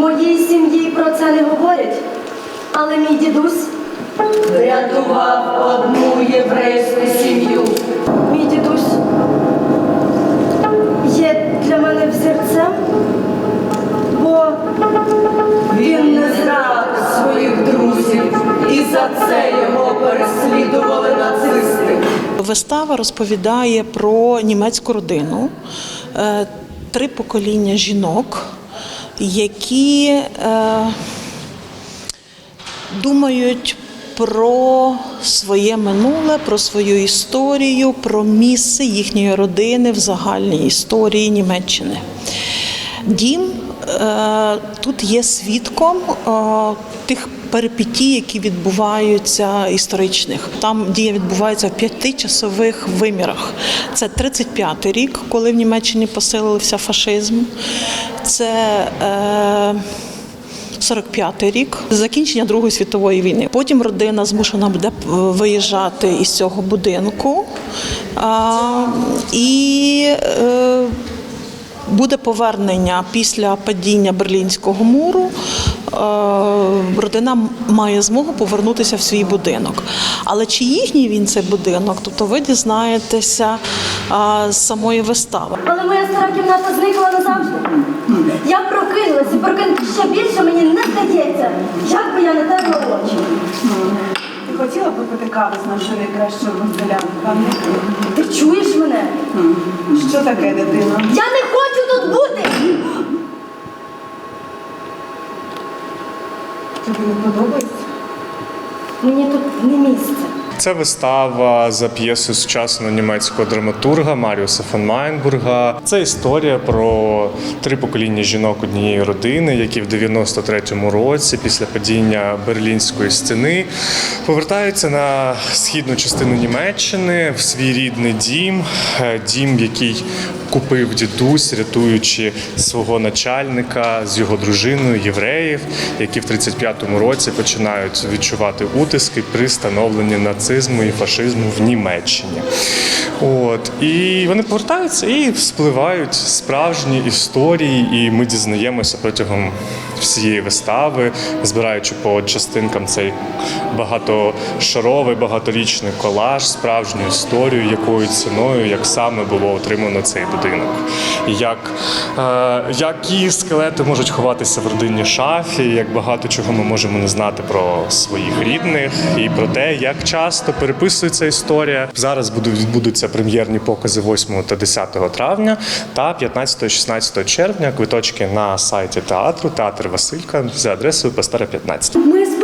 моїй сім'ї про це не говорять. Але мій дідусь, Врятував одну єврейську сім'ю. мій дідусь є для мене взірцем, бо Він не зрадив своїх друзів, і за це його переслідували нацисти. Вистава розповідає про німецьку родину, е, три покоління жінок, які е, думають про своє минуле, про свою історію, про місце їхньої родини в загальній історії Німеччини. Дім тут є свідком е, тих перипетій, які відбуваються історичних. Там дія відбувається в п'яти часових вимірах. Це 35-й рік, коли в Німеччині посилився фашизм. Це е, 45-й рік, закінчення Другої світової війни. Потім родина змушена буде е, виїжджати із цього будинку. І е, буде повернення після падіння Берлінського муру. Е, Родина має змогу повернутися в свій будинок. Але чи їхній він цей будинок, тобто ви дізнаєтеся з самої вистави. але моя стара кімната зникла назавжди. Я прокинулась і прокинути ще більше мені не здається. Як би я не терла очі. Ти хотіла б випити кави з нашою найкращою гостелянкою? Ти чуєш мене? Що таке, дитино? Я не хочу не подобається? Мені тут не місце. Це вистава за п'єсою сучасного німецького драматурга Маріуса фон Майнбурга. Це історія про три покоління жінок однієї родини, які в 93-му році, після падіння берлінської стіни, повертаються на східну частину Німеччини в свій рідний дім, е, дім, який купив дідусь, рятуючи свого начальника з його дружиною євреїв, які в 35-му році починають відчувати утиски при становленні нацизму і фашизму в Німеччині. От і вони повертаються і спливають справжні історії, і ми дізнаємося протягом всієї вистави, збираючи по частинкам цей багатошаровий, багаторічний колаж, справжню історію, якою ціною, як саме було отримано цей будинок. Як, е, які скелети можуть ховатися в родинній шафі, як багато чого ми можемо не знати про своїх рідних і про те, як часто переписується історія. Зараз будуть відбудуться прем'єрні покази 8 та 10 травня та 15-16 червня. Квиточки на сайті театру Театр Василька за адресою Пастера 15.